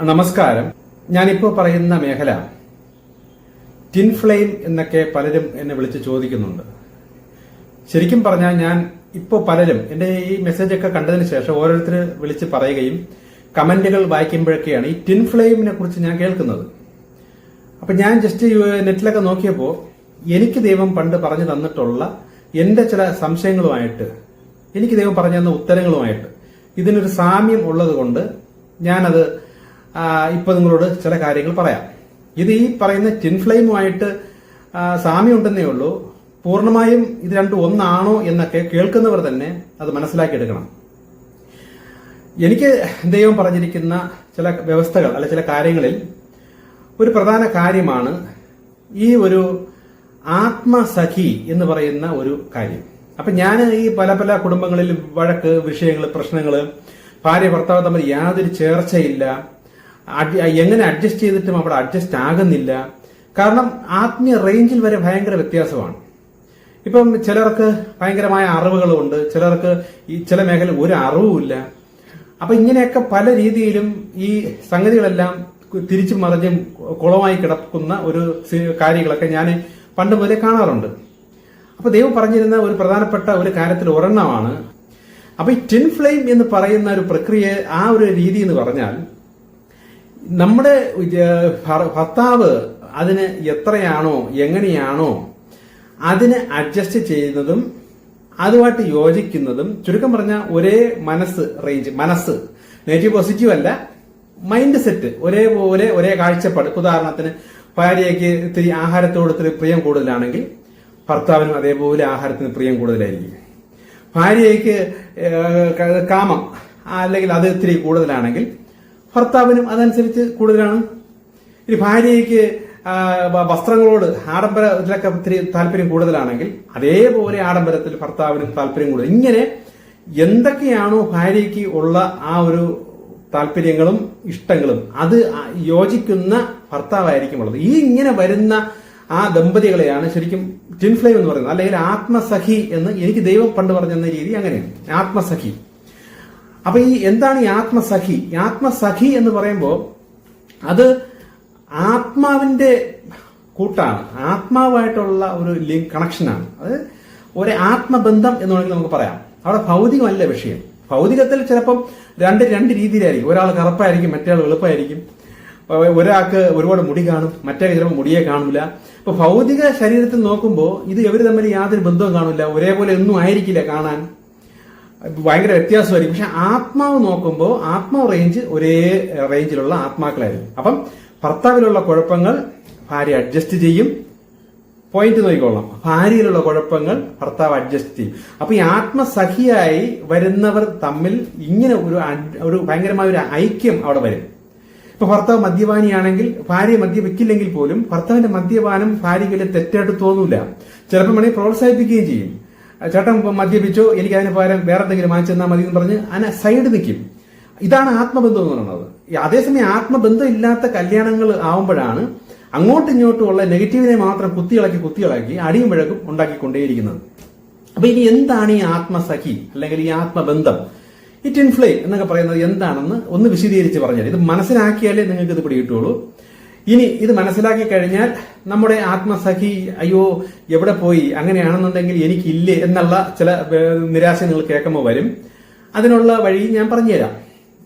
നമസ്കാരം. ഞാനിപ്പോ പറയുന്ന മേഖല ടിൻ ഫ്ലെയിം എന്നൊക്കെ പലരും എന്നെ വിളിച്ച് ചോദിക്കുന്നുണ്ട്. ശരിക്കും പറഞ്ഞാൽ ഞാൻ ഇപ്പോൾ പലരും എന്റെ ഈ മെസ്സേജ് ഒക്കെ കണ്ടതിന് ശേഷം ഓരോരുത്തർ വിളിച്ച് പറയുകയും കമന്റുകൾ വായിക്കുമ്പോഴൊക്കെയാണ് ഈ ടിൻ ഫ്ലെയിമിനെ കുറിച്ച് ഞാൻ കേൾക്കുന്നത്. അപ്പൊ ഞാൻ ജസ്റ്റ് നെറ്റിലൊക്കെ നോക്കിയപ്പോൾ എനിക്ക് ദൈവം പണ്ട് പറഞ്ഞു തന്നിട്ടുള്ള എന്റെ ചില സംശയങ്ങളുമായിട്ട് എനിക്ക് ദൈവം പറഞ്ഞു തന്ന ഉത്തരങ്ങളുമായിട്ട് ഇതിനൊരു സാമ്യം ഉള്ളത് കൊണ്ട് ഞാനത് ഇപ്പൊ നിങ്ങളോട് ചില കാര്യങ്ങൾ പറയാം. ഇത് ഈ പറയുന്ന ടിൻ സാമ്യമുണ്ടെന്നേ ഉള്ളൂ. പൂർണമായും ഇത് രണ്ടും ഒന്നാണോ എന്നൊക്കെ കേൾക്കുന്നവർ തന്നെ അത് മനസ്സിലാക്കിയെടുക്കണം. എനിക്ക് ദൈവം പറഞ്ഞിരിക്കുന്ന ചില വ്യവസ്ഥകൾ അല്ലെ ചില കാര്യങ്ങളിൽ ഒരു പ്രധാന കാര്യമാണ് ഈ ഒരു ആത്മസഖി എന്ന് പറയുന്ന ഒരു കാര്യം. അപ്പൊ ഞാൻ ഈ പല പല കുടുംബങ്ങളിൽ വഴക്ക് വിഷയങ്ങൾ പ്രശ്നങ്ങൾ ഭാര്യ ഭർത്താവ് തമ്മിൽ യാതൊരു ചേർച്ചയില്ല. എങ്ങനെ അഡ്ജസ്റ്റ് ചെയ്തിട്ടും അവിടെ അഡ്ജസ്റ്റ് ആകുന്നില്ല. കാരണം ആത്മീയ റേഞ്ചിൽ വരെ ഭയങ്കര വ്യത്യാസമാണ്. ഇപ്പം ചിലർക്ക് ഭയങ്കരമായ അറിവുകളുണ്ട് ചിലർക്ക് ഈ ചില മേഖല ഒരു അറിവുമില്ല. അപ്പൊ ഇങ്ങനെയൊക്കെ പല രീതിയിലും ഈ സംഗതികളെല്ലാം തിരിച്ചു മറിഞ്ഞും കുളമായി കിടക്കുന്ന ഒരു കാര്യങ്ങളൊക്കെ ഞാൻ പണ്ട് മുതലേ കാണാറുണ്ട്. അപ്പൊ ദൈവം പറഞ്ഞിരുന്ന ഒരു പ്രധാനപ്പെട്ട ഒരു കാര്യത്തിൽ ഒരെണ്ണമാണ്. അപ്പൊ ഈ ടിൻ ഫ്ലെയിം എന്ന് പറയുന്ന ഒരു പ്രക്രിയ ആ ഒരു രീതി എന്ന് പറഞ്ഞാൽ നമ്മുടെ ഭർത്താവ് അതിന് എത്രയാണോ എങ്ങനെയാണോ അതിനെ അഡ്ജസ്റ്റ് ചെയ്യുന്നതും അതുമായിട്ട് യോജിക്കുന്നതും ചുരുക്കം പറഞ്ഞ ഒരേ മനസ്സ് റേഞ്ച് മനസ്സ്. നെഗറ്റീവ് പോസിറ്റീവ് അല്ല മൈൻഡ് സെറ്റ് ഒരേപോലെ ഒരേ കാഴ്ചപ്പാട്. ഉദാഹരണത്തിന് ഭാര്യയ്ക്ക് ഇത്തിരി ആഹാരത്തോട് ഇത്തിരി പ്രിയം കൂടുതലാണെങ്കിൽ ഭർത്താവിനും അതേപോലെ ആഹാരത്തിന് പ്രിയം കൂടുതലായിരിക്കും. ഭാര്യയ്ക്ക് കാമം അല്ലെങ്കിൽ അത് ഇത്തിരി കൂടുതലാണെങ്കിൽ ഭർത്താവിനും അതനുസരിച്ച് കൂടുതലാണ്. ഇനി ഭാര്യയ്ക്ക് വസ്ത്രങ്ങളോട് ആഡംബര വസ്ത്രങ്ങളോട് ആഡംബരത്തിലൊക്കെ ഒത്തിരി താല്പര്യം കൂടുതലാണെങ്കിൽ അതേപോലെ ആഡംബരത്തിൽ ഭർത്താവിനും താല്പര്യം കൂടുതൽ. ഇങ്ങനെ എന്തൊക്കെയാണോ ഭാര്യയ്ക്ക് ഉള്ള ആ ഒരു താല്പര്യങ്ങളും ഇഷ്ടങ്ങളും അത് യോജിക്കുന്ന ഭർത്താവായിരിക്കും ഉള്ളത്. ഈ ഇങ്ങനെ വരുന്ന ആ ദമ്പതികളെയാണ് ശരിക്കും ടിൻ ഫ്ലെയിം എന്ന് പറയുന്നത്. അല്ലെങ്കിൽ ആത്മസഖി എന്ന് എനിക്ക് ദൈവം പണ്ട് പറഞ്ഞെന്ന രീതി അങ്ങനെയാണ്. ആത്മസഖി. അപ്പൊ ഈ എന്താണ് ഈ ആത്മസഖി? ആത്മസഖി എന്ന് പറയുമ്പോൾ അത് ആത്മാവിന്റെ കൂട്ടാണ്. ആത്മാവായിട്ടുള്ള ഒരു ലിങ്ക് കണക്ഷനാണ് അത് ഒരു ആത്മബന്ധം എന്ന് വേണമെങ്കിൽ നമുക്ക് പറയാം. അവിടെ ഭൗതികമല്ല വിഷയം. ഭൗതികത്തിൽ ചിലപ്പം രണ്ട് രണ്ട് രീതിയിലായിരിക്കും. ഒരാൾ കറുപ്പായിരിക്കും മറ്റേ ആൾ എളുപ്പമായിരിക്കും ഒരാൾക്ക് ഒരുപാട് മുടി കാണും മറ്റേ ചിലപ്പോൾ മുടിയെ കാണില്ല അപ്പൊ ഭൗതിക ശരീരത്തിൽ നോക്കുമ്പോൾ ഇത് ഇവർ തമ്മിൽ യാതൊരു ബന്ധവും കാണില്ല. ഒരേപോലെ ഒന്നും ആയിരിക്കില്ല കാണാൻ. ഭയങ്കര വ്യത്യാസമായിരിക്കും. പക്ഷെ ആത്മാവ് നോക്കുമ്പോൾ ആത്മാവ് റേഞ്ച് ഒരേ റേഞ്ചിലുള്ള ആത്മാക്കളായിരിക്കും. അപ്പം ഭർത്താവിലുള്ള കുഴപ്പങ്ങൾ ഭാര്യ അഡ്ജസ്റ്റ് ചെയ്യും. പോയിന്റ് നോക്കിക്കൊള്ളാം ഭാര്യയിലുള്ള കുഴപ്പങ്ങൾ ഭർത്താവ് അഡ്ജസ്റ്റ് ചെയ്യും. അപ്പൊ ഈ ആത്മസഖിയായി വരുന്നവർ തമ്മിൽ ഇങ്ങനെ ഒരു ഒരു ഭയങ്കരമായ ഒരു ഐക്യം അവിടെ വരും. ഇപ്പൊ ഭർത്താവ് മദ്യപാനിയാണെങ്കിൽ ഭാര്യ മദ്യപിക്കില്ലെങ്കിൽ പോലും ഭർത്താവിന്റെ മദ്യപാനം ഭാര്യയ്ക്ക് വലിയ തെറ്റായിട്ട് തോന്നൂല. ചിലപ്പോൾ വേണമെങ്കിൽ പ്രോത്സാഹിപ്പിക്കുകയും ചെയ്യും. ചേട്ടൻ മദ്യപിച്ചോ എനിക്ക് അതിന് പകരം വേറെ എന്തെങ്കിലും വാങ്ങിച്ചെന്നാൽ മതി എന്ന് പറഞ്ഞ് അതിനെ സൈഡ് നിൽക്കും ഇതാണ് ആത്മബന്ധം എന്ന് പറയുന്നത്. അതേസമയം ആത്മബന്ധം ഇല്ലാത്ത കല്യാണങ്ങൾ ആവുമ്പോഴാണ് അങ്ങോട്ടും ഇങ്ങോട്ടും ഉള്ള നെഗറ്റീവിനെ മാത്രം കുത്തിയിളക്കി കുത്തിയിളക്കി അടിയും വഴക്കും ഉണ്ടാക്കിക്കൊണ്ടേയിരിക്കുന്നത്. അപ്പൊ ഇനി എന്താണ് ഈ ആത്മസഖി അല്ലെങ്കിൽ ഈ ആത്മബന്ധം? ഇറ്റ് ഇൻഫ്ലെയിം ഫ്ലെയിം എന്നൊക്കെ പറയുന്നത് എന്താണെന്ന് ഒന്ന് വിശദീകരിച്ച് പറഞ്ഞാൽ ഇത് മനസ്സിലാക്കിയാലേ നിങ്ങൾക്ക് ഇത് പിടികിട്ടുള്ളൂ ഇനി ഇത് മനസ്സിലാക്കി കഴിഞ്ഞാൽ നമ്മുടെ ആത്മസഖി അയ്യോ എവിടെ പോയി? അങ്ങനെയാണെന്നുണ്ടെങ്കിൽ എനിക്കില്ലേ? എന്നുള്ള ചില നിരാശ നിങ്ങൾ കേൾക്കുമ്പോൾ വരും. അതിനുള്ള വഴി ഞാൻ പറഞ്ഞുതരാം.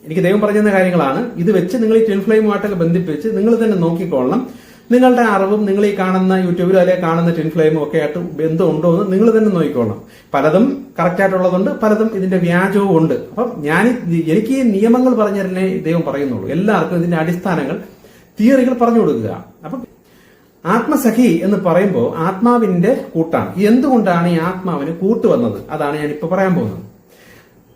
എനിക്ക് ദൈവം പറഞ്ഞു തന്ന കാര്യങ്ങളാണ്. ഇത് വെച്ച് നിങ്ങൾ ഈ ടിൻ ഫ്ലെയിമുമായിട്ടൊക്കെ ബന്ധിപ്പിച്ച് നിങ്ങൾ തന്നെ നോക്കിക്കൊള്ളണം നിങ്ങളുടെ അറിവും നിങ്ങൾ ഈ കാണുന്ന യൂട്യൂബിലും അല്ലെങ്കിൽ കാണുന്ന ടിൻ ഫ്ലെയിമോ ഒക്കെ ആയിട്ട് ബന്ധമുണ്ടോ എന്ന് നിങ്ങൾ തന്നെ നോക്കിക്കൊള്ളണം പലതും കറക്റ്റ് ആയിട്ടുള്ളതുണ്ട് പലതും ഇതിന്റെ വ്യാജവും ഉണ്ട്. അപ്പം ഞാൻ എനിക്ക് ഈ നിയമങ്ങൾ പറഞ്ഞു തരുന്നേ ദൈവം പറയുന്നുള്ളൂ. എല്ലാവർക്കും ഇതിന്റെ അടിസ്ഥാനങ്ങൾ തിയറികൾ പറഞ്ഞു കൊടുക്കുക. അപ്പം ആത്മസഖി എന്ന് പറയുമ്പോൾ ആത്മാവിന്റെ കൂട്ടാണ്. എന്തുകൊണ്ടാണ് ഈ ആത്മാവിന് കൂട്ട് വന്നത്? അതാണ് ഞാൻ ഇപ്പൊ പറയാൻ പോകുന്നത്.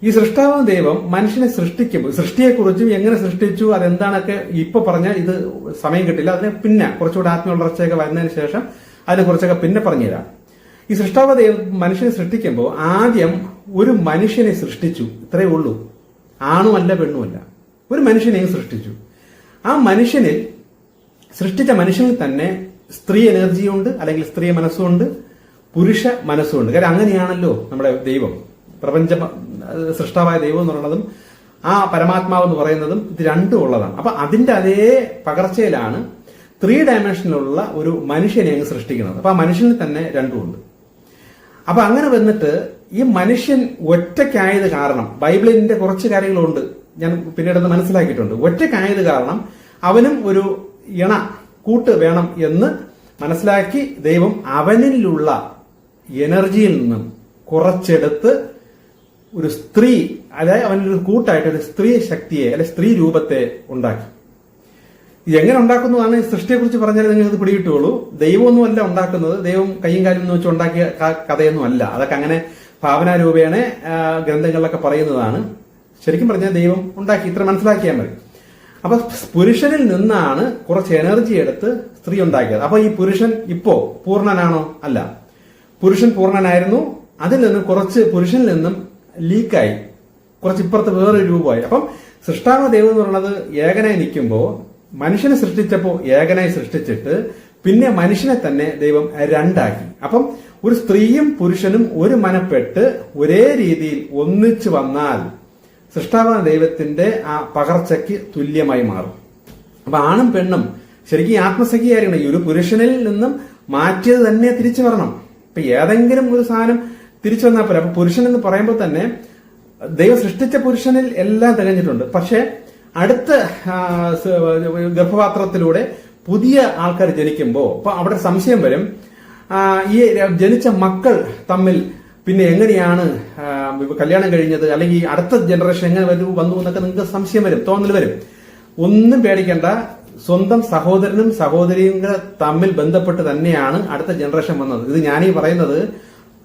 ഈ സൃഷ്ടാവ് ദൈവം മനുഷ്യനെ സൃഷ്ടിക്കുമ്പോൾ സൃഷ്ടിയെക്കുറിച്ചും എങ്ങനെ സൃഷ്ടിച്ചു അതെന്താണൊക്കെ ഇപ്പൊ പറഞ്ഞാൽ ഇത് സമയം കിട്ടില്ല. അതിന് പിന്നെ കുറച്ചുകൂടെ ആത്മവളർച്ചയൊക്കെ വരുന്നതിന് ശേഷം അതിനെ കുറിച്ചൊക്കെ പിന്നെ പറഞ്ഞുതരാം ഈ സൃഷ്ടാവ് ദൈവം മനുഷ്യനെ സൃഷ്ടിക്കുമ്പോൾ ആദ്യം ഒരു മനുഷ്യനെ സൃഷ്ടിച്ചു. ഇത്രയേ ഉള്ളൂ. ആണുമല്ല പെണ്ണുമല്ല. ഒരു മനുഷ്യനെയും സൃഷ്ടിച്ചു. ആ മനുഷ്യനിൽ സൃഷ്ടിച്ച മനുഷ്യനിൽ തന്നെ സ്ത്രീ എനർജിയുണ്ട് അല്ലെങ്കിൽ സ്ത്രീ മനസ്സുണ്ട് പുരുഷ മനസ്സുണ്ട്. കാര്യം അങ്ങനെയാണല്ലോ നമ്മുടെ ദൈവം. പ്രപഞ്ച സൃഷ്ടാവായ ദൈവം എന്ന് പറയുന്നതും ആ പരമാത്മാവ് എന്ന് പറയുന്നതും ഇത് രണ്ടും ഉള്ളതാണ്. അപ്പൊ അതിന്റെ അതേ പകർച്ചയിലാണ് ത്രീ ഡയമെൻഷനിലുള്ള ഒരു മനുഷ്യനെ അങ്ങ് സൃഷ്ടിക്കുന്നത്. അപ്പൊ ആ മനുഷ്യനിൽ തന്നെ രണ്ടുമുണ്ട് അപ്പൊ അങ്ങനെ വന്നിട്ട് ഈ മനുഷ്യൻ ഒറ്റയ്ക്കായത് കാരണം ബൈബിളിന്റെ കുറച്ച് കാര്യങ്ങളുണ്ട്. ഞാൻ പിന്നീട് മനസ്സിലാക്കിയിട്ടുണ്ട്. ഒറ്റക്കായത് കാരണം അവനും ഒരു ഇണ കൂട്ട് വേണം എന്ന് മനസ്സിലാക്കി ദൈവം അവനിലുള്ള എനർജിയിൽ നിന്നും കുറച്ചെടുത്ത് ഒരു സ്ത്രീ അതായത് അവനൊരു കൂട്ടായിട്ട് ഒരു സ്ത്രീ ശക്തിയെ അല്ലെ സ്ത്രീ രൂപത്തെ ഉണ്ടാക്കി. ഇത് എങ്ങനെ ഉണ്ടാക്കുന്നതാണ് സൃഷ്ടിയെക്കുറിച്ച് പറഞ്ഞാൽ നിങ്ങൾ പിടികിട്ടുള്ളൂ ദൈവമൊന്നും അല്ല ഉണ്ടാക്കുന്നത്. ദൈവം കൈയും കാലും എന്ന് വെച്ച് ഉണ്ടാക്കിയ കഥയൊന്നും അല്ല അതൊക്കെ അങ്ങനെ ഭാവനാരൂപേണ ഗ്രന്ഥങ്ങളിലൊക്കെ പറയുന്നതാണ്. ശരിക്കും പറഞ്ഞാൽ ദൈവം ഉണ്ടാക്കി ഇത്ര മനസ്സിലാക്കിയാൽ മതി. അപ്പൊ പുരുഷനിൽ നിന്നാണ് കുറച്ച് എനർജി എടുത്ത് സ്ത്രീ ഉണ്ടാക്കിയത്. അപ്പൊ ഈ പുരുഷൻ ഇപ്പോ പൂർണനാണോ? അല്ല. പുരുഷൻ പൂർണനായിരുന്നു. അതിൽ നിന്ന് കുറച്ച് പുരുഷനിൽ നിന്നും ലീക്കായി. കുറച്ച് ഇപ്പുറത്ത് വേറൊരു രൂപമായി. അപ്പം സൃഷ്ടാവ ദൈവം എന്ന് പറയുന്നത് ഏകനായി നിൽക്കുമ്പോൾ മനുഷ്യനെ സൃഷ്ടിച്ചപ്പോൾ ഏകനായി സൃഷ്ടിച്ചിട്ട് പിന്നെ മനുഷ്യനെ തന്നെ ദൈവം രണ്ടാക്കി. അപ്പം ഒരു സ്ത്രീയും പുരുഷനും ഒരു മനപ്പെട്ട് ഒരേ രീതിയിൽ ഒന്നിച്ചു വന്നാൽ സൃഷ്ടാവാന ദൈവത്തിന്റെ ആ പകർച്ചയ്ക്ക് തുല്യമായി മാറും. അപ്പൊ ആണും പെണ്ണും ശരിക്കും ആത്മസഖിയായിരിക്കണം ഈ ഒരു പുരുഷനിൽ നിന്നും മാറ്റിയത് തന്നെ തിരിച്ചു വരണം. ഇപ്പൊ ഏതെങ്കിലും ഒരു സാധനം തിരിച്ചു വന്നാൽ പോരാ. അപ്പൊ പുരുഷൻ എന്ന് പറയുമ്പോൾ തന്നെ ദൈവം സൃഷ്ടിച്ച പുരുഷനിൽ എല്ലാം തികഞ്ഞിട്ടുണ്ട്. പക്ഷേ അടുത്ത ഗർഭപാത്രത്തിലൂടെ പുതിയ ആൾക്കാർ ജനിക്കുമ്പോൾ അപ്പൊ അവിടെ സംശയം വരും. ഈ ജനിച്ച മക്കൾ തമ്മിൽ പിന്നെ എങ്ങനെയാണ് കല്യാണം കഴിഞ്ഞത് അല്ലെങ്കിൽ അടുത്ത ജനറേഷൻ എങ്ങനെ വരും വന്നു എന്നൊക്കെ നിങ്ങൾക്ക് സംശയം വരും തോന്നൽ വരും. ഒന്നും പേടിക്കേണ്ട സ്വന്തം സഹോദരനും സഹോദരിയും തമ്മിൽ ബന്ധപ്പെട്ട് തന്നെയാണ് അടുത്ത ജനറേഷൻ വന്നത്. ഇത് ഞാനീ പറയുന്നത്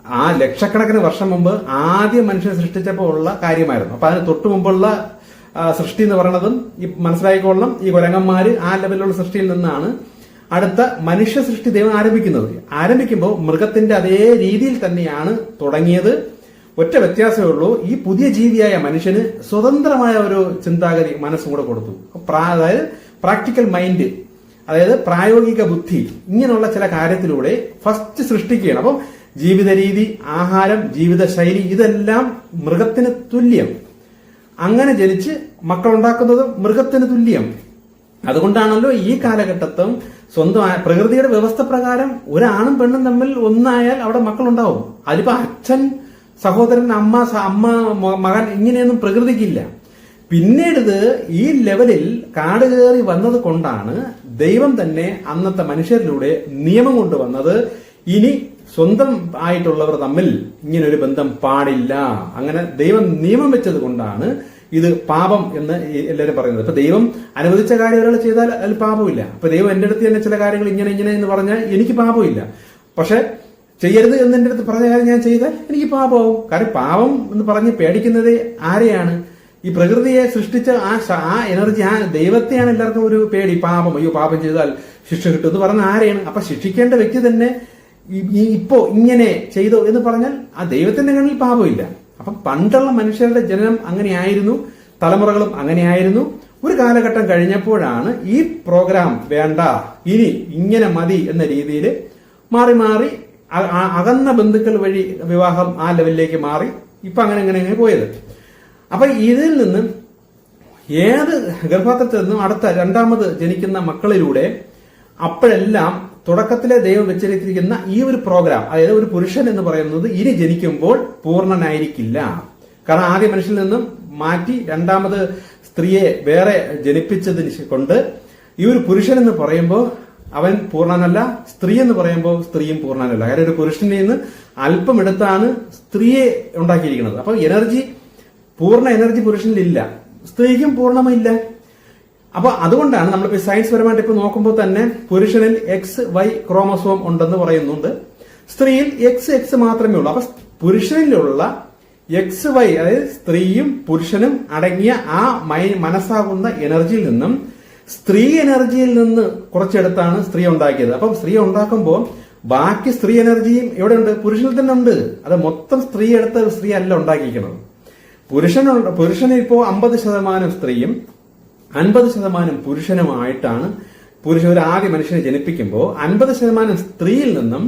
ആ ലക്ഷക്കണക്കിന് വർഷം മുമ്പ് ആദ്യം മനുഷ്യൻ സൃഷ്ടിച്ചപ്പോൾ ഉള്ള കാര്യമായിരുന്നു. അപ്പൊ അതിന് തൊട്ടു മുമ്പുള്ള സൃഷ്ടി എന്ന് പറയുന്നതും ഈ മനസ്സിലായിക്കൊള്ളണം ഈ കുരങ്ങന്മാര് ആ ലെവലിലുള്ള സൃഷ്ടിയിൽ നിന്നാണ് അടുത്ത മനുഷ്യ സൃഷ്ടി ദൈവം ആരംഭിക്കുന്നത്. ആരംഭിക്കുമ്പോൾ മൃഗത്തിന്റെ അതേ രീതിയിൽ തന്നെയാണ് തുടങ്ങിയത്. ഒറ്റ വ്യത്യാസമേ ഉള്ളൂ. ഈ പുതിയ ജീവിയായ മനുഷ്യന് സ്വതന്ത്രമായ ഒരു ചിന്താഗതി മനസ്സും കൂടെ കൊടുത്തു. അതായത് പ്രാക്ടിക്കൽ മൈൻഡ് അതായത് പ്രായോഗിക ബുദ്ധി ഇങ്ങനെയുള്ള ചില കാര്യത്തിലൂടെ ഫസ്റ്റ് സൃഷ്ടിക്കുകയാണ്. അപ്പം ജീവിത രീതി ആഹാരം ജീവിതശൈലി ഇതെല്ലാം മൃഗത്തിന് തുല്യം. അങ്ങനെ ജനിച്ച് മക്കളുണ്ടാക്കുന്നത് മൃഗത്തിന് തുല്യം. അതുകൊണ്ടാണല്ലോ ഈ കാലഘട്ടത്തും സ്വന്തം പ്രകൃതിയുടെ വ്യവസ്ഥ പ്രകാരം ഒരാണും പെണ്ണും തമ്മിൽ ഒന്നായാൽ അവിടെ മക്കളുണ്ടാവും. അതിപ്പോ അച്ഛൻ സഹോദരൻ അമ്മ അമ്മ മകൻ ഇങ്ങനെയൊന്നും പ്രകൃതിക്കില്ല. പിന്നീട് ഈ ലെവലിൽ കാട് കയറി വന്നത് കൊണ്ടാണ് ദൈവം തന്നെ അന്നത്തെ മനുഷ്യരിലൂടെ നിയമം കൊണ്ടുവന്നത്. ഇനി സ്വന്തം ആയിട്ടുള്ളവർ തമ്മിൽ ഇങ്ങനൊരു ബന്ധം പാടില്ല. അങ്ങനെ ദൈവം നിയമം വെച്ചത് കൊണ്ടാണ് ഇത് പാപം എന്ന് എല്ലാവരും പറയുന്നത്. അപ്പൊ ദൈവം അനുവദിച്ച കാര്യങ്ങൾ ചെയ്താൽ അതിൽ പാപമില്ല. അപ്പൊ ദൈവം എന്റെ അടുത്ത് തന്നെ ചില കാര്യങ്ങൾ ഇങ്ങനെ ഇങ്ങനെ എന്ന് പറഞ്ഞാൽ എനിക്ക് പാപമില്ല. പക്ഷെ ചെയ്യരുത് എന്ന് എന്റെ അടുത്ത് പറഞ്ഞ കാര്യം ഞാൻ ചെയ്താൽ എനിക്ക് പാപമാവും. കാരണം പാപം എന്ന് പറഞ്ഞ് പേടിക്കുന്നത് ആരെയാണ്? ഈ പ്രകൃതിയെ സൃഷ്ടിച്ച ആ ആ എനർജി ആ ദൈവത്തെയാണ് എല്ലാവർക്കും ഒരു പേടി. പാപം അയ്യോ പാപം ചെയ്താൽ ശിക്ഷ കിട്ടും എന്ന് പറഞ്ഞ ആരെയാണ്? അപ്പൊ ശിക്ഷിക്കേണ്ട വ്യക്തി തന്നെ ഇപ്പോ ഇങ്ങനെ ചെയ്തോ എന്ന് പറഞ്ഞാൽ ആ ദൈവത്തിന്റെ കണ്ണിൽ പാപമില്ല. അപ്പൊ പണ്ടുള്ള മനുഷ്യരുടെ ജനനം അങ്ങനെയായിരുന്നു തലമുറകളും അങ്ങനെയായിരുന്നു. ഒരു കാലഘട്ടം കഴിഞ്ഞപ്പോഴാണ് ഈ പ്രോഗ്രാം വേണ്ട ഇനി ഇങ്ങനെ മതി എന്ന രീതിയിൽ മാറി മാറി അകന്ന ബന്ധുക്കൾ വഴി വിവാഹം ആ ലെവലിലേക്ക് മാറി ഇപ്പൊ അങ്ങനെ അങ്ങനെ അങ്ങനെ പോയത്. അപ്പൊ ഇതിൽ നിന്ന് ഏത് ഗർഭപാത്രത്തിൽ നിന്നും അടുത്ത രണ്ടാമത് ജനിക്കുന്ന മക്കളിലൂടെ അപ്പോഴെല്ലാം തുടക്കത്തിലെ ദൈവം വെച്ചിരിക്കുന്ന ഈ ഒരു പ്രോഗ്രാം അതായത് ഒരു പുരുഷൻ എന്ന് പറയുന്നത് ഇനി ജനിക്കുമ്പോൾ പൂർണനായിരിക്കില്ല. കാരണം ആദ്യ മനുഷ്യനിൽ നിന്നും മാറ്റി രണ്ടാമത് സ്ത്രീയെ വേറെ ജനിപ്പിച്ചതിന് കൊണ്ട് ഈ ഒരു പുരുഷൻ എന്ന് പറയുമ്പോൾ അവൻ പൂർണനല്ല സ്ത്രീ എന്ന് പറയുമ്പോൾ സ്ത്രീയും പൂർണനല്ല. കാരണം ഒരു പുരുഷനിൽ നിന്ന് അല്പം എടുത്താണ് സ്ത്രീയെ ഉണ്ടാക്കിയിരിക്കുന്നത്. അപ്പൊ എനർജി പൂർണ എനർജി പുരുഷനിലില്ല. സ്ത്രീക്കും പൂർണമില്ല അപ്പൊ അതുകൊണ്ടാണ് നമ്മളിപ്പോ സയൻസ് പരമായിട്ട് ഇപ്പൊ നോക്കുമ്പോൾ തന്നെ പുരുഷനിൽ എക്സ് വൈ ക്രോമസോം ഉണ്ടെന്ന് പറയുന്നുണ്ട്. സ്ത്രീയിൽ എക്സ് എക്സ് മാത്രമേ ഉള്ളൂ. അപ്പൊ പുരുഷനിലുള്ള എക്സ് വൈ അതായത് സ്ത്രീയും പുരുഷനും അടങ്ങിയ ആ മനസ്സാകുന്ന എനർജിയിൽ നിന്നും സ്ത്രീ എനർജിയിൽ നിന്ന് കുറച്ചെടുത്താണ് സ്ത്രീ ഉണ്ടാക്കിയത്. അപ്പം സ്ത്രീ ഉണ്ടാക്കുമ്പോൾ ബാക്കി സ്ത്രീ എനർജിയും എവിടെ ഉണ്ട് പുരുഷനിൽ തന്നെ ഉണ്ട്. അത് മൊത്തം സ്ത്രീ എടുത്ത സ്ത്രീ അല്ല ഉണ്ടാക്കിയിരിക്കുന്നത്. പുരുഷനുണ്ട് പുരുഷന് ഇപ്പോ അമ്പത് ശതമാനം സ്ത്രീയും അൻപത് ശതമാനം പുരുഷനുമായിട്ടാണ് പുരുഷൻ ഒരു ആകെ മനുഷ്യനെ ജനിപ്പിക്കുമ്പോൾ അൻപത് ശതമാനം സ്ത്രീയിൽ നിന്നും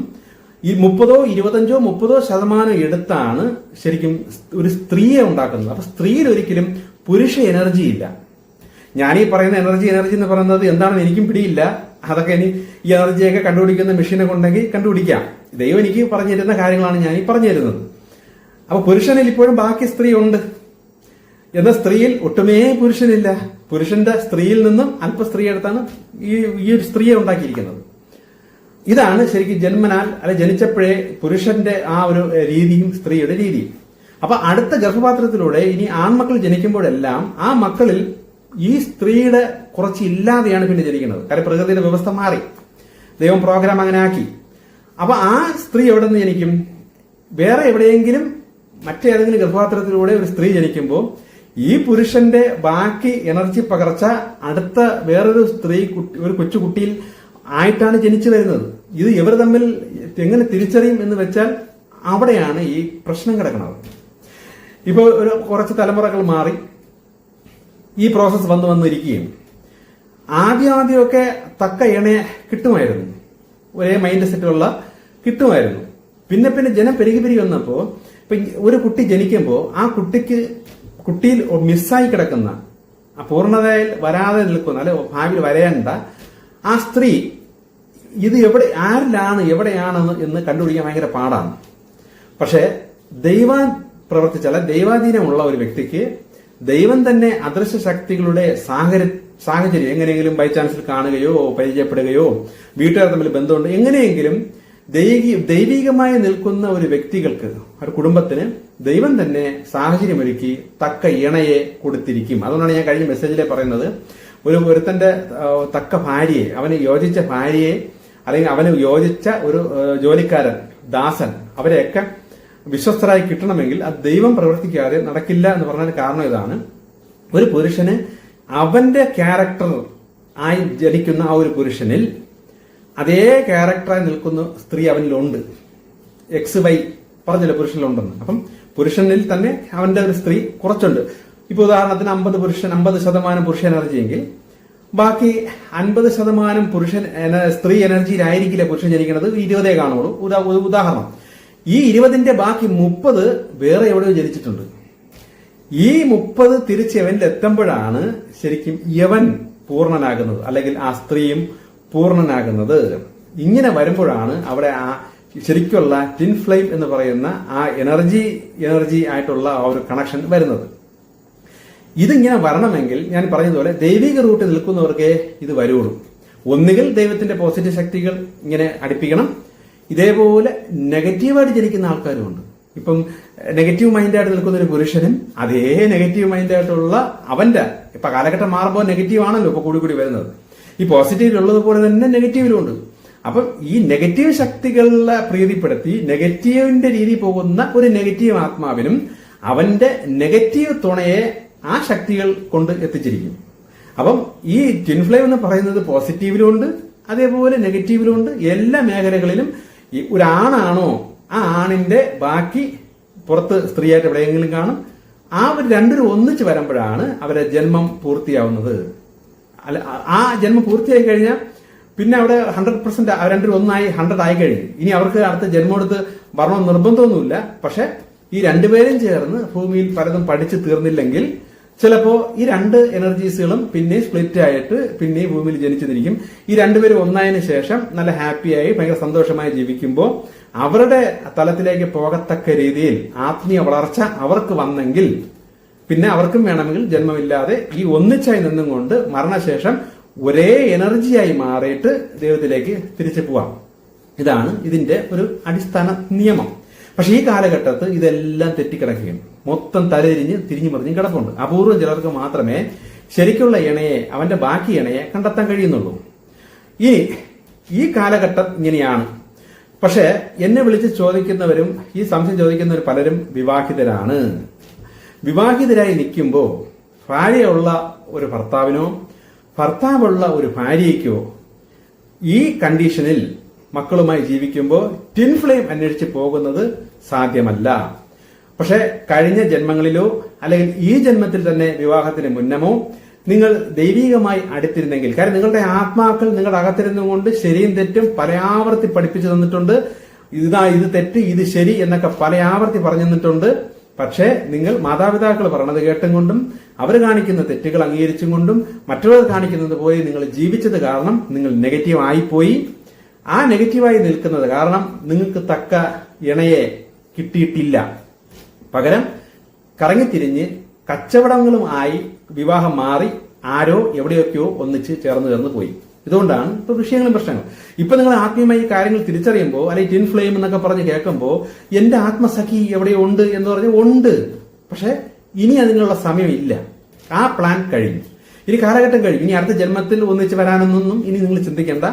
ഈ മുപ്പതോ ഇരുപത്തഞ്ചോ മുപ്പതോ ശതമാനം എടുത്താണ് ശരിക്കും ഒരു സ്ത്രീയെ ഉണ്ടാക്കുന്നത്. അപ്പൊ സ്ത്രീയിൽ ഒരിക്കലും പുരുഷ എനർജി ഇല്ല. ഞാൻ ഈ പറയുന്ന എനർജി എനർജി എന്ന് പറയുന്നത് എന്താണെന്ന് എനിക്കും പിടിയില്ല. അതൊക്കെ ഇനി ഈ എനർജിയൊക്കെ കണ്ടുപിടിക്കുന്ന മെഷീനെ കൊണ്ടെങ്കിൽ കണ്ടുപിടിക്കാം. ദൈവം എനിക്ക് പറഞ്ഞു തരുന്ന കാര്യങ്ങളാണ് ഞാൻ ഈ പറഞ്ഞു തരുന്നത് അപ്പൊ പുരുഷനിൽ ഇപ്പോഴും ബാക്കി സ്ത്രീ ഉണ്ട്. എന്ന സ്ത്രീയിൽ ഒട്ടുമേ പുരുഷനില്ല. പുരുഷന്റെ സ്ത്രീയിൽ നിന്നും അല്പ സ്ത്രീ എടുത്താണ് ഈ ഈ ഒരു സ്ത്രീയെ ഉണ്ടാക്കിയിരിക്കുന്നത്. ഇതാണ് ശരിക്കും ജന്മനാൽ അല്ലെ ജനിച്ചപ്പോഴേ പുരുഷന്റെ ആ ഒരു രീതിയും സ്ത്രീയുടെ രീതിയും. അപ്പൊ അടുത്ത ഗർഭപാത്രത്തിലൂടെ ഇനി ആൺമക്കൾ ജനിക്കുമ്പോഴെല്ലാം ആ മക്കളിൽ ഈ സ്ത്രീയുടെ കുറച്ച് ഇല്ലാതെയാണ് പിന്നെ ജനിക്കുന്നത്. കാര്യം പ്രകൃതിയുടെ വ്യവസ്ഥ മാറി. ദൈവം പ്രോഗ്രാം അങ്ങനെ ആക്കി. അപ്പൊ ആ സ്ത്രീ എവിടെ നിന്ന് ജനിക്കും? വേറെ എവിടെയെങ്കിലും മറ്റേതെങ്കിലും ഗർഭപാത്രത്തിലൂടെ ഒരു സ്ത്രീ ജനിക്കുമ്പോൾ ഈ പുരുഷന്റെ ബാക്കി എനർജി പകർച്ച അടുത്ത വേറൊരു സ്ത്രീ ഒരു കൊച്ചുകുട്ടിയിൽ ആയിട്ടാണ് ജനിച്ചു വരുന്നത്. ഇത് ഇവർ തമ്മിൽ എങ്ങനെ തിരിച്ചറിയും എന്ന് വെച്ചാൽ അവിടെയാണ് ഈ പ്രശ്നം കിടക്കുന്നത്. ഇപ്പോൾ ഒരു കുറച്ച് തലമുറകൾ മാറി. ഈ പ്രോസസ്സ് വന്നു വന്നിരിക്കുകയും. ആദ്യം ആദ്യമൊക്കെ തക്ക ഇണയെ കിട്ടുമായിരുന്നു. ഒരേ മൈൻഡ് സെറ്റുള്ള കിട്ടുമായിരുന്നു. പിന്നെ പിന്നെ ജനം പെരുകി പെരുകി വന്നപ്പോൾ ഇപ്പൊ ഒരു കുട്ടി ജനിക്കുമ്പോൾ ആ കുട്ടിക്ക് കുട്ടിയിൽ മിസ്സായി കിടക്കുന്ന പൂർണതയിൽ വരാതെ നിൽക്കുന്ന അല്ലെ ഭാവിയിൽ വരേണ്ട ആ സ്ത്രീ ഇത് എവിടെ ആരിലാണ് എവിടെയാണ് എന്ന് കണ്ടുപിടിക്കാൻ ഭയങ്കര പാടാണ്. പക്ഷേ ദൈവ പ്രവർത്തിച്ചാൽ ദൈവാധീനമുള്ള ഒരു വ്യക്തിക്ക് ദൈവം തന്നെ അദൃശ്യ ശക്തികളുടെ സാഹചര്യ സാഹചര്യം എങ്ങനെയെങ്കിലും ബൈ ചാൻസിൽ കാണുകയോ പരിചയപ്പെടുകയോ വീട്ടുകാർ തമ്മിൽ ബന്ധമുണ്ട് എങ്ങനെയെങ്കിലും ദൈവി ദൈവികമായി നിൽക്കുന്ന ഒരു വ്യക്തികൾക്ക് ഒരു കുടുംബത്തിന് ദൈവം തന്നെ സാഹചര്യമൊരുക്കി തക്ക ഇണയെ കൊടുത്തിരിക്കും. അതുകൊണ്ടാണ് ഞാൻ കഴിഞ്ഞ മെസ്സേജിലെ പറയുന്നത് ഒരു ഒരുത്തന്റെ തക്ക ഭാര്യയെ അവന് യോജിച്ച ഭാര്യയെ അല്ലെങ്കിൽ അവന് യോജിച്ച ഒരു ജോലിക്കാരൻ ദാസൻ അവരെയൊക്കെ വിശ്വസ്തരായി കിട്ടണമെങ്കിൽ അത് ദൈവം പ്രവർത്തിക്കാതെ നടക്കില്ല എന്ന് പറഞ്ഞതിന് കാരണം ഇതാണ്. ഒരു പുരുഷന് അവന്റെ ക്യാരക്ടർ ആയി ജനിക്കുന്ന ആ ഒരു പുരുഷനിൽ അതേ ക്യാരക്ടറായി നിൽക്കുന്ന സ്ത്രീ അവനിലുണ്ട്. എക്സ് വൈ പറഞ്ഞില്ല പുരുഷനിലുണ്ടെന്ന്. അപ്പം പുരുഷനിൽ തന്നെ അവന്റെ ഒരു സ്ത്രീ കുറച്ചുണ്ട്. ഇപ്പൊ ഉദാഹരണത്തിന് അമ്പത് പുരുഷൻ അമ്പത് ശതമാനം പുരുഷ എനർജി എങ്കിൽ ബാക്കി അൻപത് ശതമാനം പുരുഷൻ സ്ത്രീ എനർജിയിലായിരിക്കില്ല പുരുഷൻ ജനിക്കുന്നത്? ഇരുപതേ കാണുള്ളൂ. ഉദാ- ഉദാഹരണം. ഈ ഇരുപതിന്റെ ബാക്കി മുപ്പത് വേറെ എവിടെയോ ജനിച്ചിട്ടുണ്ട്. ഈ മുപ്പത് തിരിച്ച് യവനിൽ എത്തുമ്പോഴാണ് ശരിക്കും യവൻ പൂർണനാകുന്നത് അല്ലെങ്കിൽ ആ സ്ത്രീയും പൂർണനാകുന്നത്. ഇങ്ങനെ വരുമ്പോഴാണ് അവിടെ ആ ശരിക്കുള്ള ടിൻ ഫ്ലെയിം എന്ന് പറയുന്ന ആ എനർജി എനർജി ആയിട്ടുള്ള ആ ഒരു കണക്ഷൻ വരുന്നത്. ഇതിങ്ങനെ വരണമെങ്കിൽ ഞാൻ പറഞ്ഞതുപോലെ ദൈവിക റൂട്ടിൽ നിൽക്കുന്നവർക്കേ ഇത് വരുള്ളൂ. ഒന്നുകിൽ ദൈവത്തിന്റെ പോസിറ്റീവ് ശക്തികൾ ഇങ്ങനെ അടുപ്പിക്കണം. ഇതേപോലെ നെഗറ്റീവായിട്ട് ജനിക്കുന്ന ആൾക്കാരുമുണ്ട്. ഇപ്പം നെഗറ്റീവ് മൈൻഡായിട്ട് നിൽക്കുന്ന ഒരു പുരുഷനും അതേ നെഗറ്റീവ് മൈൻഡായിട്ടുള്ള അവന്റെ ഇപ്പൊ കാലഘട്ടം മാറുമ്പോൾ നെഗറ്റീവ് ആണല്ലോ ഇപ്പൊ കൂടി കൂടി വരുന്നത്. ഈ പോസിറ്റീവിലുള്ളതുപോലെ തന്നെ നെഗറ്റീവിലും ഉണ്ട്. അപ്പം ഈ നെഗറ്റീവ് ശക്തികളെ പ്രീതിപ്പെടുത്തി നെഗറ്റീവിന്റെ രീതി പോകുന്ന ഒരു നെഗറ്റീവ് ആത്മാവിനും അവന്റെ നെഗറ്റീവ് തുണയെ ആ ശക്തികൾ കൊണ്ട് എത്തിച്ചിരിക്കും. അപ്പം ഈ ട്വിൻ എന്ന് പറയുന്നത് പോസിറ്റീവിലും ഉണ്ട് അതേപോലെ നെഗറ്റീവിലും ഉണ്ട് എല്ലാ മേഖലകളിലും ഈ ഒരാണാണോ ആ ആണിന്റെ ബാക്കി പുറത്ത് സ്ത്രീയായിട്ട് എവിടെയെങ്കിലും കാണും. ആ ഒരു രണ്ടും ഒന്നിച്ച് വരുമ്പോഴാണ് അവരെ ജന്മം പൂർത്തിയാവുന്നത്. അല്ല ആ ജന്മം പൂർത്തിയായി കഴിഞ്ഞാൽ പിന്നെ അവിടെ ഹൺഡ്രഡ് പെർസെന്റ് രണ്ടും ഒന്നായി ഹൺഡ്രഡ് ആയി കഴിഞ്ഞു. ഇനി അവർക്ക് അടുത്ത ജന്മം എടുത്ത് വരണം നിർബന്ധമൊന്നുമില്ല. പക്ഷെ ഈ രണ്ടുപേരും ചേർന്ന് ഭൂമിയിൽ പലതും പഠിച്ചു തീർന്നില്ലെങ്കിൽ ചിലപ്പോ ഈ രണ്ട് എനർജീസുകളും പിന്നെ സ്പ്ലിറ്റ് ആയിട്ട് പിന്നെ ഭൂമിയിൽ ജനിച്ചിരിക്കും. ഈ രണ്ടുപേരും ഒന്നായതിനു ശേഷം നല്ല ഹാപ്പിയായി ഭയങ്കര സന്തോഷമായി ജീവിക്കുമ്പോൾ അവരുടെ തലത്തിലേക്ക് പോകത്തക്ക രീതിയിൽ ആത്മീയ വളർച്ച അവർക്ക് വന്നെങ്കിൽ പിന്നെ അവർക്കും വേണമെങ്കിൽ ജന്മമില്ലാതെ ഈ ഒന്നിച്ചായി നിന്നും കൊണ്ട് മരണശേഷം ഒരേ എനർജിയായി മാറിയിട്ട് ദൈവത്തിലേക്ക് തിരിച്ചു പോവാം. ഇതാണ് ഇതിന്റെ ഒരു അടിസ്ഥാന നിയമം. പക്ഷെ ഈ കാലഘട്ടത്ത് ഇതെല്ലാം തെറ്റിക്കിടക്കുകയാണ്. മൊത്തം തലതിരിഞ്ഞ് തിരിഞ്ഞു മറിഞ്ഞ് കിടപ്പുണ്ട്. അപൂർവം ചിലർക്ക് മാത്രമേ ശരിക്കുള്ള ഇണയെ അവന്റെ ബാക്കി ഇണയെ കണ്ടെത്താൻ കഴിയുന്നുള്ളൂ. ഇനി ഈ കാലഘട്ടം ഇങ്ങനെയാണ്. പക്ഷെ എന്നെ വിളിച്ച് ചോദിക്കുന്നവരും ഈ സംശയം ചോദിക്കുന്നവർ പലരും വിവാഹിതരാണ്. വിവാഹിതരായി നിൽക്കുമ്പോൾ ഭാര്യയുള്ള ഒരു ഭർത്താവിനോ ഭർത്താവുള്ള ഒരു ഭാര്യയ്ക്കോ ഈ കണ്ടീഷനിൽ മക്കളുമായി ജീവിക്കുമ്പോൾ ടിൻ ഫ്ലെയിം അന്വേഷിച്ച് പോകുന്നത് സാധ്യമല്ല. പക്ഷേ കഴിഞ്ഞ ജന്മങ്ങളിലോ അല്ലെങ്കിൽ ഈ ജന്മത്തിൽ തന്നെ വിവാഹത്തിന് മുന്നമോ നിങ്ങൾ ദൈവികമായി അടുത്തിരുന്നെങ്കിൽ കാര്യം നിങ്ങളുടെ ആത്മാക്കൾ നിങ്ങളുടെ അകത്തിരുന്നുകൊണ്ട് ശരിയും തെറ്റും പലയാവർത്തി പഠിപ്പിച്ചു തന്നിട്ടുണ്ട്. ഇതാ ഇത് തെറ്റ് ഇത് ശരി എന്നൊക്കെ പലയാവർത്തി പറഞ്ഞു തന്നിട്ടുണ്ട്. പക്ഷേ നിങ്ങൾ മാതാപിതാക്കൾ പറഞ്ഞത് കേട്ടും കൊണ്ടും അവർ കാണിക്കുന്ന തെറ്റുകൾ അംഗീകരിച്ചും കൊണ്ടും മറ്റുള്ളവർ കാണിക്കുന്നത് പോയി നിങ്ങൾ ജീവിച്ചത് കാരണം നിങ്ങൾ നെഗറ്റീവ് ആയിപ്പോയി. ആ നെഗറ്റീവായി നിൽക്കുന്നത് കാരണം നിങ്ങൾക്ക് തക്ക ഇണയെ കിട്ടിയിട്ടില്ല. പകരം കറങ്ങിത്തിരിഞ്ഞ് കച്ചവടങ്ങളും ആയി വിവാഹം മാറി ആരോ എവിടെയൊക്കെയോ ഒന്നിച്ച് ചേർന്ന് ചേർന്ന് പോയി. ഇതുകൊണ്ടാണ് ഇപ്പൊ വിഷയങ്ങളും പ്രശ്നങ്ങളും. ഇപ്പൊ നിങ്ങൾ ആത്മീയമായി കാര്യങ്ങൾ തിരിച്ചറിയുമ്പോൾ അല്ലെങ്കിൽ ടിൻ ഫ്ലെയിം എന്നൊക്കെ പറഞ്ഞ് കേൾക്കുമ്പോൾ എന്റെ ആത്മസഖി എവിടെയോ ഉണ്ട് എന്ന് പറഞ്ഞ് ഉണ്ട്. പക്ഷെ ഇനി അതിനുള്ള സമയമില്ല. ആ പ്ലാൻ കഴിഞ്ഞു. ഇനി കാലഘട്ടം കഴിഞ്ഞു. ഇനി അടുത്ത ജന്മത്തിൽ ഒന്നിച്ച് വരാനൊന്നും ഇനി നിങ്ങൾ ചിന്തിക്കേണ്ട.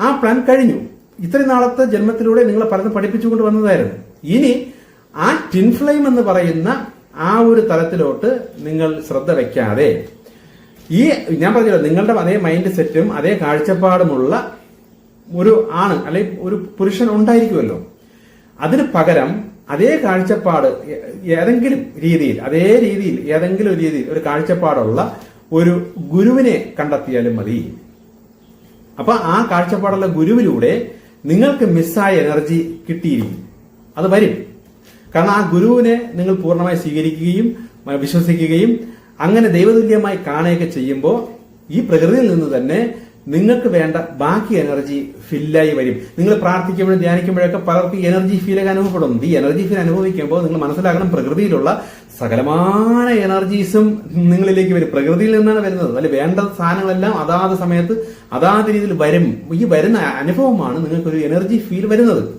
ആ പ്ലാൻ കഴിഞ്ഞു. ഇത്രയും നാളത്തെ ജന്മത്തിലൂടെ നിങ്ങളെ പലതും പഠിപ്പിച്ചുകൊണ്ട് വന്നതായിരുന്നു. ഇനി ആ ടിൻഫ്ലെയിം എന്ന് പറയുന്ന ആ ഒരു തലത്തിലോട്ട് നിങ്ങൾ ശ്രദ്ധ വെക്കാതെ ഈ ഞാൻ പറഞ്ഞല്ലോ നിങ്ങളുടെ അതേ മൈൻഡ് സെറ്റും അതേ കാഴ്ചപ്പാടുമുള്ള ഒരു ആണ് അല്ലെങ്കിൽ ഒരു പുരുഷൻ ഉണ്ടായിരിക്കുമല്ലോ. അതിന് പകരം അതേ കാഴ്ചപ്പാട് ഏതെങ്കിലും രീതിയിൽ അതേ രീതിയിൽ ഏതെങ്കിലും രീതിയിൽ ഒരു കാഴ്ചപ്പാടുള്ള ഒരു ഗുരുവിനെ കണ്ടെത്തിയാലും മതി. അപ്പൊ ആ കാഴ്ചപ്പാടുള്ള ഗുരുവിലൂടെ നിങ്ങൾക്ക് മിസ്സായ എനർജി കിട്ടിയിരിക്കും. അത് വരും. കാരണം ആ ഗുരുവിനെ നിങ്ങൾ പൂർണമായി സ്വീകരിക്കുകയും വിശ്വസിക്കുകയും അങ്ങനെ ദൈവതുല്യമായി കാണുകയൊക്കെ ചെയ്യുമ്പോൾ ഈ പ്രകൃതിയിൽ നിന്ന് തന്നെ നിങ്ങൾക്ക് വേണ്ട ബാക്കി എനർജി ഫില്ലായി വരും. നിങ്ങൾ പ്രാർത്ഥിക്കുമ്പോഴും ധ്യാനിക്കുമ്പോഴൊക്കെ പലർക്കും എനർജി ഫീൽ ഒക്കെ അനുഭവപ്പെടും. ഈ എനർജി ഫീൽ അനുഭവിക്കുമ്പോൾ നിങ്ങൾ മനസ്സിലാക്കണം പ്രകൃതിയിലുള്ള സകലമായ എനർജീസും നിങ്ങളിലേക്ക് വരും. പ്രകൃതിയിൽ നിന്നാണ് വരുന്നത്. അല്ലെ വേണ്ട സാധനങ്ങളെല്ലാം അതാത് സമയത്ത് അതാത് രീതിയിൽ വരും. ഈ വരുന്ന അനുഭവമാണ് നിങ്ങൾക്കൊരു എനർജി ഫീൽ വരുന്നത്.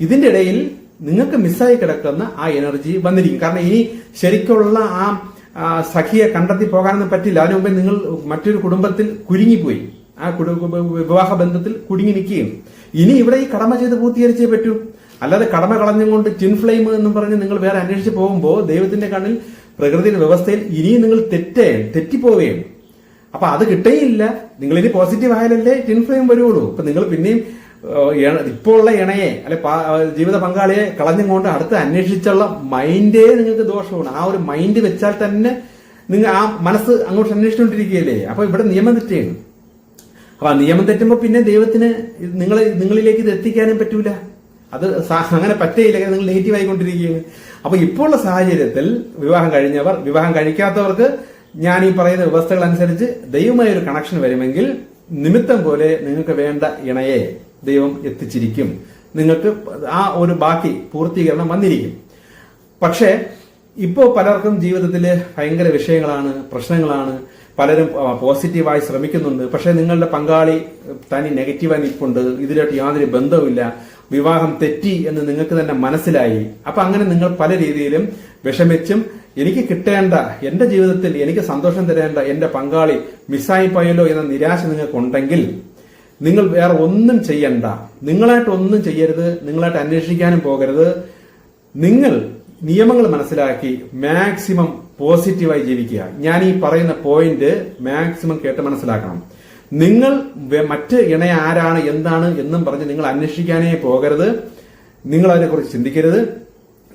ഇതിന്റെ ഇടയിൽ നിങ്ങൾക്ക് മിസ്സായി കിടക്കുന്ന ആ എനർജി വന്നിരിക്കും. കാരണം ഇനി ശരിക്കുള്ള ആ സഖിയെ കണ്ടെത്തി പോകാനൊന്നും പറ്റില്ല. അതിനു മുമ്പേ നിങ്ങൾ മറ്റൊരു കുടുംബത്തിൽ കുരുങ്ങിപ്പോയി. ആ വിവാഹ ബന്ധത്തിൽ കുടുങ്ങി നിൽക്കുകയും. ഇനി ഇവിടെ ഈ കടമ ചെയ്ത് പൂർത്തീകരിച്ചേ പറ്റൂ. അല്ലാതെ കടമ കളഞ്ഞുകൊണ്ട് ടിൻ ഫ്ലെയിം എന്നും പറഞ്ഞ് നിങ്ങൾ വേറെ അന്വേഷിച്ച് പോകുമ്പോൾ ദൈവത്തിന്റെ കണ്ണിൽ പ്രകൃതിയുടെ വ്യവസ്ഥയിൽ ഇനിയും നിങ്ങൾ തെറ്റേ തെറ്റിപ്പോവുകയും. അപ്പൊ അത് കിട്ടേയില്ല നിങ്ങൾ ഇനി പോസിറ്റീവ് ആയാലല്ലേ ടിൻ ഫ്ലെയിം വരുള്ളൂ അപ്പൊ നിങ്ങൾ പിന്നെയും ഇപ്പോ ഉള്ള ഇണയെ അല്ലെ ജീവിത പങ്കാളിയെ കളഞ്ഞുകൊണ്ട് അടുത്ത് അന്വേഷിച്ചുള്ള മൈൻഡേ നിങ്ങൾക്ക് ദോഷമാണ്. ആ ഒരു മൈൻഡ് വെച്ചാൽ തന്നെ നിങ്ങൾ ആ മനസ്സ് അങ്ങോട്ട് അന്വേഷിച്ചുകൊണ്ടിരിക്കുകയല്ലേ. അപ്പൊ ഇവിടെ നിയമം തെറ്റുകയാണ് അപ്പൊ ആ നിയമം തെറ്റുമ്പോൾ പിന്നെ ദൈവത്തിന് നിങ്ങൾ നിങ്ങളിലേക്ക് ഇത് എത്തിക്കാനും പറ്റൂല. അത് അങ്ങനെ പറ്റയില്ല നിങ്ങൾ നെഗറ്റീവ് ആയിക്കൊണ്ടിരിക്കുകയാണ്. അപ്പൊ ഇപ്പോൾ ഉള്ള സാഹചര്യത്തിൽ വിവാഹം കഴിഞ്ഞവർ വിവാഹം കഴിക്കാത്തവർക്ക് ഞാൻ ഈ പറയുന്ന വ്യവസ്ഥകൾ അനുസരിച്ച് ദൈവമായ ഒരു കണക്ഷൻ വരുമെങ്കിൽ നിമിത്തം പോലെ നിങ്ങൾക്ക് വേണ്ട ഇണയെ ദൈവം എത്തിച്ചിരിക്കും. നിങ്ങൾക്ക് ആ ഒരു ബാക്കി പൂർത്തീകരണം വന്നിരിക്കും. പക്ഷേ ഇപ്പോൾ പലർക്കും ജീവിതത്തിൽ ഭയങ്കര വിഷയങ്ങളാണ് പ്രശ്നങ്ങളാണ്. പലരും പോസിറ്റീവായി ശ്രമിക്കുന്നുണ്ട്. പക്ഷേ നിങ്ങളുടെ പങ്കാളി തനി നെഗറ്റീവായി നിൽപ്പുണ്ട് ഇതിലോട്ട് യാതൊരു ബന്ധവുമില്ല. വിവാഹം തെറ്റി എന്ന് നിങ്ങൾക്ക് തന്നെ മനസ്സിലായി. അപ്പൊ അങ്ങനെ നിങ്ങൾ പല രീതിയിലും വിഷമിച്ചും എനിക്ക് കിട്ടേണ്ട എന്റെ ജീവിതത്തിൽ എനിക്ക് സന്തോഷം തരേണ്ട എന്റെ പങ്കാളി മിസ്സായി പോയല്ലോ എന്ന നിരാശ നിങ്ങൾക്കുണ്ടെങ്കിൽ നിങ്ങൾ വേറെ ഒന്നും ചെയ്യണ്ട. നിങ്ങളായിട്ട് ഒന്നും ചെയ്യരുത്. നിങ്ങളായിട്ട് അന്വേഷിക്കാനും പോകരുത്. നിങ്ങൾ നിയമങ്ങൾ മനസ്സിലാക്കി മാക്സിമം പോസിറ്റീവായി ജീവിക്കുക. ഞാൻ ഈ പറയുന്ന പോയിന്റ് മാക്സിമം കേട്ട് മനസ്സിലാക്കണം. നിങ്ങൾ മറ്റ് ഇണ ആരാണ് എന്താണ് എന്നും പറഞ്ഞ് നിങ്ങൾ അന്വേഷിക്കാനേ പോകരുത്. നിങ്ങൾ അതിനെക്കുറിച്ച് ചിന്തിക്കരുത്.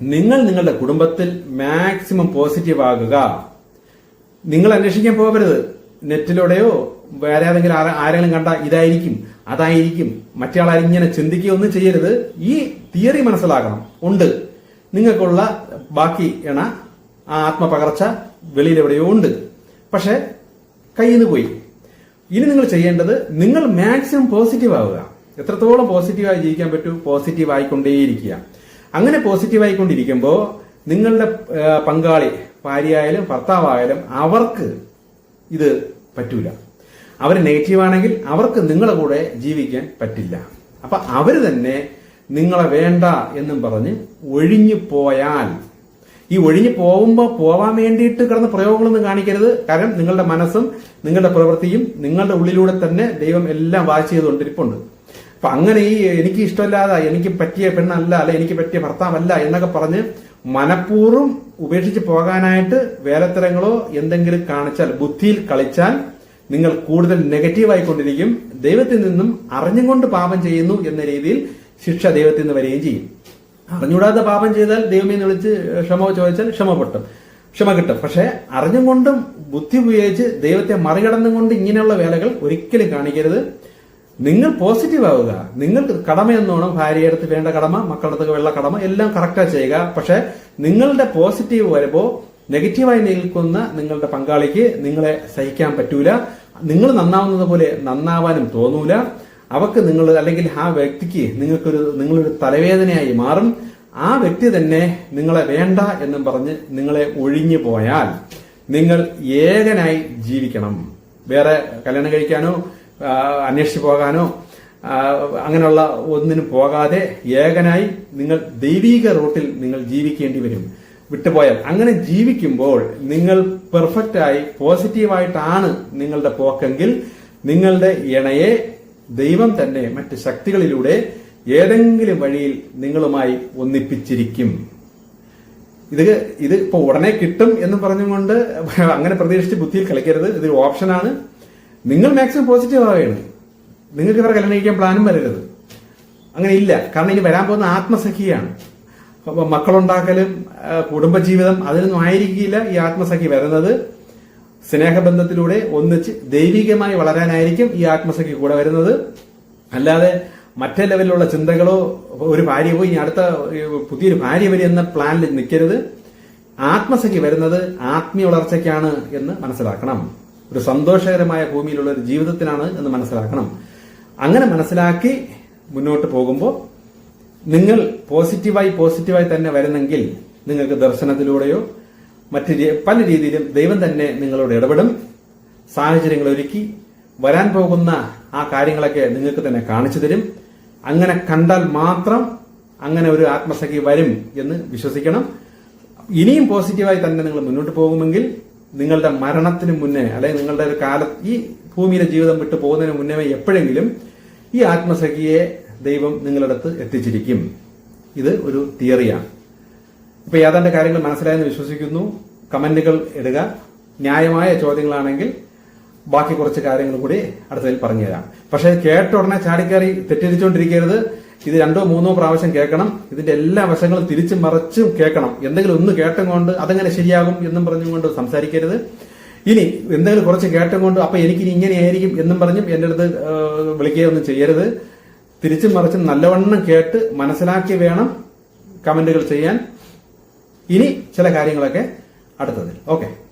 നിങ്ങൾ നിങ്ങളുടെ കുടുംബത്തിൽ മാക്സിമം പോസിറ്റീവ് ആകുക. നിങ്ങൾ അന്വേഷിക്കാൻ പോകരുത്. നെറ്റിലൂടെയോ വേറെ ഏതെങ്കിലും ആരെങ്കിലും കണ്ട ഇതായിരിക്കും അതായിരിക്കും. മറ്റേ ഇങ്ങനെ ചിന്തിക്കുകയൊന്നും ചെയ്യരുത്. ഈ തിയറി മനസ്സിലാക്കണം. ഉണ്ട്. നിങ്ങൾക്കുള്ള ബാക്കി എണ ആ ആത്മപകർച്ച വെളിയിൽ എവിടെയോ ഉണ്ട്. പക്ഷേ കയ്യിൽ നിന്ന് പോയി. ഇനി നിങ്ങൾ ചെയ്യേണ്ടത് നിങ്ങൾ മാക്സിമം പോസിറ്റീവ് ആവുക. എത്രത്തോളം പോസിറ്റീവായി ജീവിക്കാൻ പറ്റൂ? പോസിറ്റീവ് ആയിക്കൊണ്ടേയിരിക്കുക. അങ്ങനെ പോസിറ്റീവ് ആയിക്കൊണ്ടിരിക്കുമ്പോൾ നിങ്ങളുടെ പങ്കാളി ഭാര്യയായാലും ഭർത്താവായാലും അവർക്ക് ഇത് പറ്റൂല. അവർ നെഗറ്റീവ് ആണെങ്കിൽ അവർക്ക് നിങ്ങളുടെ കൂടെ ജീവിക്കാൻ പറ്റില്ല. അപ്പൊ അവർ തന്നെ നിങ്ങളെ വേണ്ട എന്നും പറഞ്ഞ് ഒഴിഞ്ഞു പോയാൽ ഈ ഒഴിഞ്ഞു പോകുമ്പോൾ പോവാൻ വേണ്ടിയിട്ട് കിടന്ന പ്രയോഗങ്ങളൊന്നും കാണിക്കരുത്. കാരണം നിങ്ങളുടെ മനസ്സും നിങ്ങളുടെ പ്രവൃത്തിയും നിങ്ങളുടെ ഉള്ളിലൂടെ തന്നെ ദൈവം എല്ലാം വാച്ച് ചെയ്തുകൊണ്ടിരിപ്പുണ്ട് അപ്പൊ അങ്ങനെ ഈ എനിക്ക് ഇഷ്ടമല്ലാതെ എനിക്ക് പറ്റിയ പെണ്ണല്ല അല്ലെ എനിക്ക് പറ്റിയ ഭർത്താവല്ല എന്നൊക്കെ പറഞ്ഞ് മനഃപൂർവം ഉപേക്ഷിച്ച് പോകാനായിട്ട് വേലത്തരങ്ങളോ എന്തെങ്കിലും കാണിച്ചാൽ ബുദ്ധിയിൽ കളിച്ചാൽ നിങ്ങൾ കൂടുതൽ നെഗറ്റീവ് ആയിക്കൊണ്ടിരിക്കും. ദൈവത്തിൽ നിന്നും അറിഞ്ഞുകൊണ്ട് പാപം ചെയ്യുന്നു എന്ന രീതിയിൽ ശിക്ഷ ദൈവത്തിൽ നിന്ന് വരികയും ചെയ്യും. അറിഞ്ഞുകൂടാതെ പാപം ചെയ്താൽ ദൈവമേന്ന് വിളിച്ച് ക്ഷമ ചോദിച്ചാൽ ക്ഷമ പൊട്ടും. ക്ഷമ കിട്ടും. പക്ഷേ അറിഞ്ഞും കൊണ്ടും ബുദ്ധി ഉപയോഗിച്ച് ദൈവത്തെ മറികടന്നുകൊണ്ട് ഇങ്ങനെയുള്ള വേലകൾ ഒരിക്കലും കാണിക്കരുത്. നിങ്ങൾ പോസിറ്റീവ് ആവുക. നിങ്ങൾ കടമ എന്നോണം ഭാര്യയുടെ അടുത്ത് വേണ്ട കടമ മക്കളുടെ അടുത്ത് വെള്ള കടമ എല്ലാം കറക്റ്റാ ചെയ്യുക. പക്ഷെ നിങ്ങളുടെ പോസിറ്റീവ് വരുമ്പോൾ നെഗറ്റീവായി നിൽക്കുന്ന നിങ്ങളുടെ പങ്കാളിക്ക് നിങ്ങളെ സഹിക്കാൻ പറ്റൂല. നിങ്ങൾ നന്നാവുന്നത് പോലെ നന്നാവാനും തോന്നൂല. അവക്ക് നിങ്ങൾ അല്ലെങ്കിൽ ആ വ്യക്തിക്ക് നിങ്ങൾക്കൊരു നിങ്ങളൊരു തലവേദനയായി മാറും. ആ വ്യക്തി തന്നെ നിങ്ങളെ വേണ്ട എന്നും പറഞ്ഞ് നിങ്ങളെ ഒഴിഞ്ഞു പോയാൽ നിങ്ങൾ ഏകനായി ജീവിക്കണം. വേറെ കല്യാണം കഴിക്കാനോ അന്വേഷിച്ചു പോകാനോ അങ്ങനെയുള്ള ഒന്നിനും പോകാതെ ഏകനായി നിങ്ങൾ ദൈവീക റൂട്ടിൽ നിങ്ങൾ ജീവിക്കേണ്ടി വരും. വിട്ടുപോയാൽ. അങ്ങനെ ജീവിക്കുമ്പോൾ നിങ്ങൾ പെർഫെക്റ്റായി പോസിറ്റീവായിട്ടാണ് നിങ്ങളുടെ പോക്കെങ്കിൽ നിങ്ങളുടെ ഇണയെ ദൈവം തന്നെ മറ്റ് ശക്തികളിലൂടെ ഏതെങ്കിലും വഴിയിൽ നിങ്ങളുമായി ഒന്നിപ്പിച്ചിരിക്കും. ഇത് ഇത് ഇപ്പൊ ഉടനെ കിട്ടും എന്ന് പറഞ്ഞുകൊണ്ട് അങ്ങനെ പ്രതീക്ഷിച്ച് ബുദ്ധിയിൽ കളിക്കരുത്. ഇതൊരു ഓപ്ഷനാണ് നിങ്ങൾ മാക്സിമം പോസിറ്റീവ് ആവുകയാണ്. നിങ്ങൾക്ക് ഇവരെ കല്യാണം കഴിക്കാൻ പ്ലാനും വരരുത്. അങ്ങനെ ഇല്ല. കാരണം ഇനി വരാൻ പോകുന്ന ആത്മസഖിയാണ്. മക്കളുണ്ടാക്കലും കുടുംബജീവിതം അതിനൊന്നും ആയിരിക്കില്ല ഈ ആത്മസഖി വരുന്നത്. സ്നേഹബന്ധത്തിലൂടെ ഒന്നിച്ച് ദൈവികമായി വളരാനായിരിക്കും ഈ ആത്മസഖി കൂടെ വരുന്നത്. അല്ലാതെ മറ്റേ ലെവലിലുള്ള ചിന്തകളോ ഒരു ഭാര്യ പോയി ഇനി അടുത്ത പുതിയൊരു ഭാര്യ വരി എന്ന പ്ലാനിൽ നിൽക്കരുത്. ആത്മസഖി വരുന്നത് ആത്മീയ വളർച്ചയ്ക്കാണ് എന്ന് മനസ്സിലാക്കണം. ഒരു സന്തോഷകരമായ ഭൂമിയിലുള്ള ഒരു ജീവിതത്തിനാണ് എന്ന് മനസ്സിലാക്കണം. അങ്ങനെ മനസ്സിലാക്കി മുന്നോട്ട് പോകുമ്പോൾ നിങ്ങൾ പോസിറ്റീവായി പോസിറ്റീവായി തന്നെ വരുന്നെങ്കിൽ നിങ്ങൾക്ക് ദർശനത്തിലൂടെയോ മറ്റ് പല രീതിയിലും ദൈവം തന്നെ നിങ്ങളോട് ഇടപെടും. സാഹചര്യങ്ങൾ ഒരുക്കി വരാൻ പോകുന്ന ആ കാര്യങ്ങളൊക്കെ നിങ്ങൾക്ക് തന്നെ കാണിച്ചു തരും. അങ്ങനെ കണ്ടാൽ മാത്രം അങ്ങനെ ഒരു ആത്മസഖി വരും എന്ന് വിശ്വസിക്കണം. ഇനിയും പോസിറ്റീവായി തന്നെ നിങ്ങൾ മുന്നോട്ട് പോകുമെങ്കിൽ നിങ്ങളുടെ മരണത്തിന് മുന്നേ അല്ലെങ്കിൽ നിങ്ങളുടെ ഒരു കാല ഈ ഭൂമിയിലെ ജീവിതം വിട്ടു പോകുന്നതിന് മുന്നേ എപ്പോഴെങ്കിലും ഈ ആത്മസഖിയെ ദൈവം നിങ്ങളടുത്ത് എത്തിച്ചിരിക്കും. ഇത് ഒരു തിയറിയാണ്. ഇപ്പൊ യാതാന്റെ കാര്യങ്ങൾ മനസ്സിലായെന്ന് വിശ്വസിക്കുന്നു. കമന്റുകൾ ഇടുക. ന്യായമായ ചോദ്യങ്ങളാണെങ്കിൽ ബാക്കി കുറച്ച് കാര്യങ്ങൾ കൂടി അടുത്തതിൽ പറഞ്ഞു തരാം പക്ഷെ കേട്ട ഉടനെ ചാടിക്കാറി തെറ്റിദ്ധരിച്ചുകൊണ്ടിരിക്കരുത്. ഇത് രണ്ടോ മൂന്നോ പ്രാവശ്യം കേൾക്കണം. ഇതിന്റെ എല്ലാ വശങ്ങളും തിരിച്ചു മറച്ചും കേൾക്കണം. എന്തെങ്കിലും ഒന്ന് കേട്ടുകൊണ്ട് അതെങ്ങനെ ശരിയാകും എന്നും പറഞ്ഞുകൊണ്ട് സംസാരിക്കരുത്. ഇനി എന്തെങ്കിലും കുറച്ച് കേട്ടം കൊണ്ട് അപ്പൊ എനിക്കിനി ഇങ്ങനെയായിരിക്കും എന്നും പറഞ്ഞും എന്റെ അടുത്ത് വിളിക്കുകയൊന്നും ചെയ്യരുത്. തിരിച്ചും മറിച്ചും നല്ലവണ്ണം കേട്ട് മനസ്സിലാക്കി വേണം കമന്റുകൾ ചെയ്യാൻ. ഇനി ചില കാര്യങ്ങളൊക്കെ അടുത്തതിൽ. ഓക്കെ.